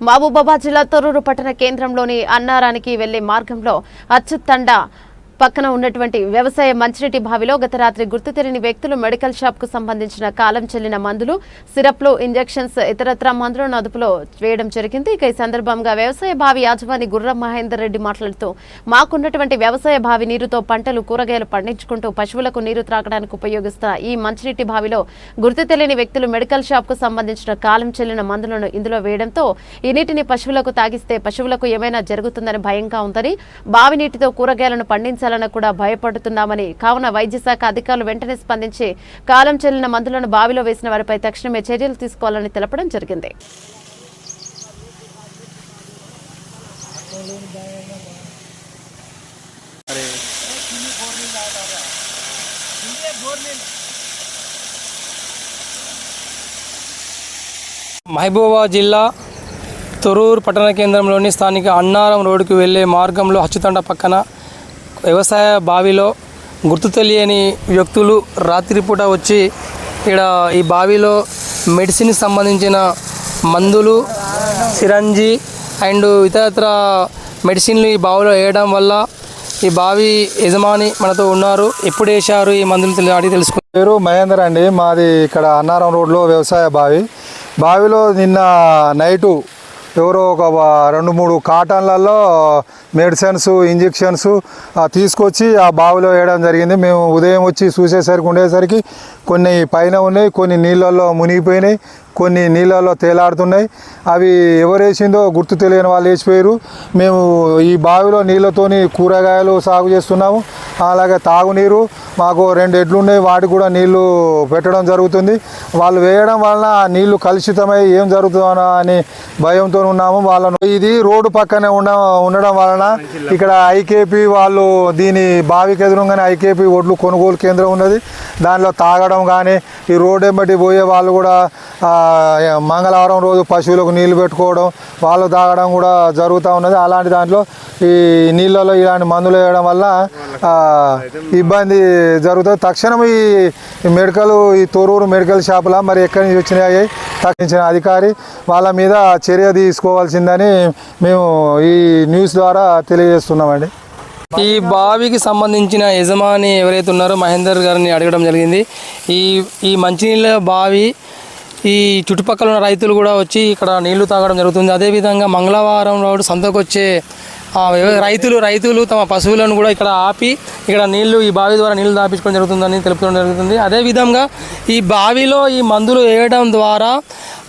మహబూబాబాద్ జిల్లా తొర్రూరు పట్టణ కేంద్రంలోని అన్నారానికి వెళ్ళే మార్గంలో అచ్యుత్తండ పక్కన ఉన్నటువంటి వ్యవసాయ మంచినీటి బావిలో గత రాత్రి గుర్తు తెలియని వ్యక్తులు మెడికల్ షాప్కు సంబంధించిన కాలం చెల్లిన మందులు సిరప్లు ఇంజెక్షన్స్ ఇతరత్ర మందులను అదుపులో వేయడం జరిగింది. ఇక ఈ సందర్భంగా వ్యవసాయ బావి యాజమాని గుర్రం మహేందర్ రెడ్డి మాట్లాడుతూ మాకున్నటువంటి వ్యవసాయ బావి నీరుతో పంటలు కూరగాయలు పండించుకుంటూ పశువులకు నీరు త్రాగడానికి ఉపయోగిస్తున్న ఈ మంచినీటి బావిలో గుర్తు తెలియని వ్యక్తులు మెడికల్ షాప్కు సంబంధించిన కాలం చెల్లిన మందులను ఇందులో వేయడంతో ఈ నీటిని పశువులకు తాగిస్తే పశువులకు ఏమైనా జరుగుతుందని భయంగా ఉందని బావి నీటితో కూరగాయలను పండించాలని కూడా భయపడుతున్నామని కావున వైద్య శాఖ అధికారులు వెంటనే స్పందించి కాలం చెల్లిన మందులను బావిలో వేసిన వారిపై తక్షణమే చర్యలు తీసుకోవాలని తెలపడం జరిగింది. మహబూబాబాద్ జిల్లా తొరూరు పట్టణ కేంద్రంలోని స్థానిక అన్నారం రోడ్డుకు వెళ్ళే మార్గంలో హచ్చుతండ పక్కన వ్యవసాయ బావిలో గుర్తు తెలియని వ్యక్తులు రాత్రిపూట వచ్చి ఇక్కడ ఈ బావిలో మెడిసిన్కి సంబంధించిన మందులు సిరంజి అండ్ ఇతరత్ర మెడిసిన్లు ఈ బావిలో వేయడం వల్ల ఈ బావి యజమాని మనతో ఉన్నారు. ఎప్పుడు వేశారు? ఈ మందులు అడిగి తెలుసుకుంటారు పేరు మహేందర్ అండి. మాది ఇక్కడ అన్నారం రోడ్లో వ్యవసాయ బావి. బావిలో నిన్న నైటు ఎవరో ఒక రెండు మూడు కాటన్లలో మెడిసిన్స్ ఇంజెక్షన్స్ తీసుకొచ్చి ఆ బావిలో వేయడం జరిగింది. మేము ఉదయం వచ్చి చూసేసరికి ఉండేసరికి కొన్ని పైన ఉన్నాయి కొన్ని నీళ్ళల్లో మునిగిపోయినాయి కొన్ని నీళ్ళల్లో తేలాడుతున్నాయి. అవి ఎవరు వేసిందో గుర్తు తెలియని వాళ్ళు వేసిపోయారు మేము ఈ బావిలో నీళ్ళతోని కూరగాయలు సాగు చేస్తున్నాము. అలాగే తాగునీరు మాకు రెండు ఎడ్లు ఉన్నాయి వాటికి కూడా నీళ్ళు పెట్టడం జరుగుతుంది. వాళ్ళు వేయడం వలన ఆ నీళ్ళు కలుషితమై ఏం జరుగుతుందో అని భయంతో ఉన్నాము వాళ్ళను. ఇది రోడ్డు పక్కనే ఉన్న ఉండడం వలన ఇక్కడ ఐకేపీ వాళ్ళు దీని బావికి ఎదురుగానే ఐకేపీ ఒడ్లు కొనుగోలు కేంద్రం ఉన్నది. దానిలో తాగడం కానీ ఈ రోడ్డు ఎంబటి పోయే వాళ్ళు కూడా మంగళవారం రోజు పశువులకు నీళ్ళు పెట్టుకోవడం వాళ్ళు తాగడం కూడా జరుగుతూ ఉన్నది. అలాంటి దాంట్లో ఈ నీళ్ళలో ఇలాంటి మందులు వేయడం వల్ల ఇబ్బంది జరుగుతుంది. తక్షణం ఈ ఈ మెడికల్ ఈ తొరూరు మెడికల్ షాపుల మరి ఎక్కడి నుంచి వచ్చినాయి తగ్గించిన అధికారి వాళ్ళ మీద చర్య తీసుకోవాల్సిందని మేము ఈ న్యూస్ ద్వారా తెలియజేస్తున్నామండి. ఈ బావికి సంబంధించిన యజమాని ఎవరైతే ఉన్నారో మహేందర్ గారిని అడగడం జరిగింది. ఈ ఈ మంచినీళ్ళ బావి ఈ చుట్టుపక్కల ఉన్న రైతులు కూడా వచ్చి ఇక్కడ నీళ్ళు తాగడం జరుగుతుంది. అదేవిధంగా మంగళవారం నాడు సంతకు వచ్చే రైతులు రైతులు తమ పశువులను కూడా ఇక్కడ ఆపి ఇక్కడ నీళ్ళు ఈ బావి ద్వారా నీళ్ళు తాపించుకోవడం జరుగుతుందని తెలుపడం జరుగుతుంది. అదేవిధంగా ఈ బావిలో ఈ మందులు వేయడం ద్వారా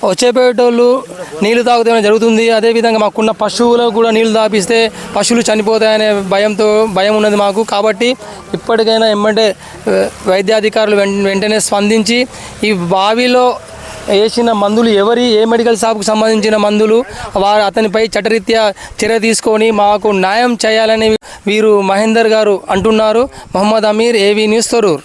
వచ్చేపేటోళ్ళు నీళ్ళు తాగుతామని జరుగుతుంది? అదేవిధంగా మాకున్న పశువులకు కూడా నీళ్ళు తాపిస్తే పశువులు చనిపోతాయనే భయంతో భయం ఉన్నది మాకు. కాబట్టి ఇప్పటికైనా ఎమ్మంటే వైద్యాధికారులు వెం- వెంటనే స్పందించి ఈ బావిలో వేసిన మందులు ఎవరి ఏ మెడికల్ షాప్కు సంబంధించిన మందులు వారు అతనిపై చట్టరీత్యా చర్య తీసుకొని మాకు న్యాయం చేయాలని వీరు మహేందర్ గారు అంటున్నారు. Mohammed Aamir AV news Thorrur.